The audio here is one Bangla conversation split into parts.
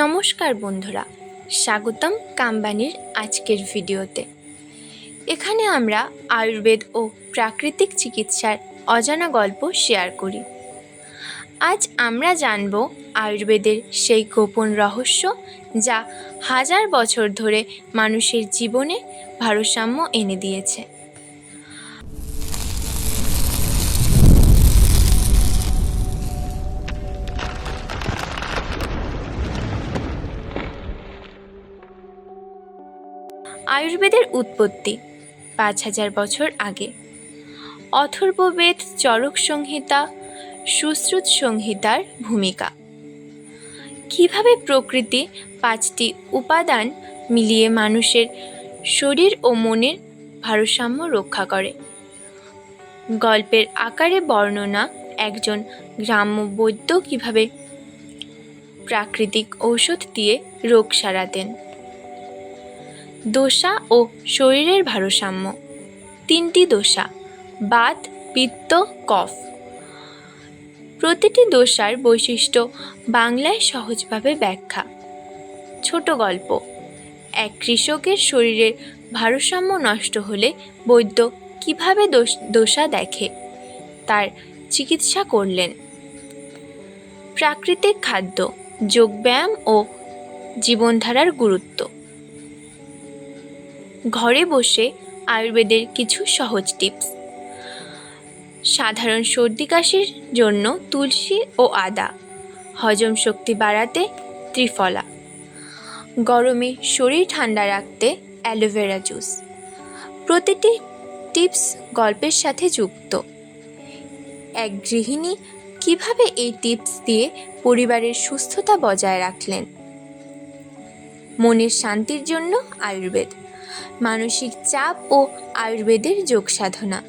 নমস্কার বন্ধুরা, স্বাগতম কাম্বানির আজকের ভিডিওতে। এখানে আমরা আয়ুর্বেদ ও প্রাকৃতিক চিকিৎসার অজানা গল্প শেয়ার করি। আজ আমরা জানব আয়ুর্বেদের সেই গোপন রহস্য যা হাজার বছর ধরে মানুষের জীবনে ভারসাম্য এনে দিয়েছে। আয়ুর্বেদের উৎপত্তি, পাঁচ হাজার বছর আগে। অথর্ববেদ চরক সংহিতা, সুশ্রুত সংহিতার ভূমিকা। কীভাবে প্রকৃতি পাঁচটি উপাদান মিলিয়ে মানুষের শরীর ও মনের ভারসাম্য রক্ষা করে? গল্পের আকারে বর্ণনা একজন গ্রাম্য বৈদ্য কীভাবে প্রাকৃতিক ঔষধ দিয়ে রোগ সারাতেন? দোষা ও শরীরের ভারসাম্য। তিনটি দোষা, বাত, পিত্ত, কফ। প্রতিটি দোষার বৈশিষ্ট্য বাংলায় সহজভাবে ব্যাখ্যা। ছোট গল্প, এক কৃষকের শরীরের ভারসাম্য নষ্ট হলে বৈদ্য কীভাবে দোষ দেখে? তার চিকিৎসা করলেন। প্রাকৃতিক খাদ্য, যোগব্যায়াম ও জীবনধারার গুরুত্ব। ঘরে বসে আয়ুর্বেদের কিছু সহজ টিপস। সাধারণ সর্দি কাশির জন্য তুলসী ও আদা, হজম শক্তি বাড়াতে ত্রিফলা, গরমে শরীর ঠান্ডা রাখতে অ্যালোভেরা জুস। প্রতিটি টিপস গল্পের সাথে যুক্ত। এক গৃহিণী কীভাবে এই টিপস দিয়ে পরিবারের সুস্থতা বজায় রাখলেন? মনের শান্তির জন্য আয়ুর্বেদ। মানসিক চাপ ও আয়ুর্বেদের যোগ সাধনা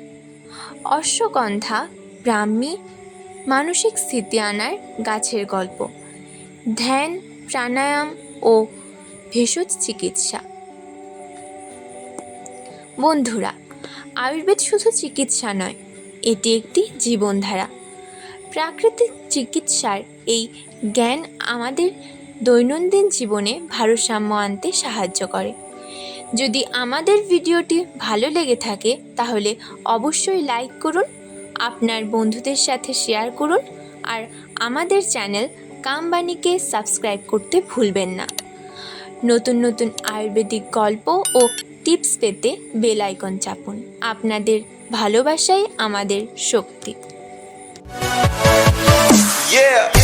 অশ্বগন্ধা ব্রাহ্মী মানসিক স্থিতি আনার গাছের গল্প। ধ্যান, প্রাণায়াম ও ভেষজ চিকিৎসা। বন্ধুরা, আয়ুর্বেদ শুধু চিকিৎসা নয়, এটি একটি জীবনধারা। প্রাকৃতিক চিকিৎসার এই জ্ঞান আমাদের দৈনন্দিন জীবনে ভারসাম্য আনতে সাহায্য করে। যদি আমাদের ভিডিওটি ভালো লেগে থাকে, তাহলে অবশ্যই লাইক করুন, আপনার বন্ধুদের সাথে শেয়ার করুন, আর আমাদের চ্যানেল কামবাণীকে সাবস্ক্রাইব করতে ভুলবেন না। নতুন নতুন আয়ুর্বেদিক গল্প ও টিপস পেতে বেল আইকন চাপুন। আপনাদের ভালোবাসাই আমাদের শক্তি। Yeah.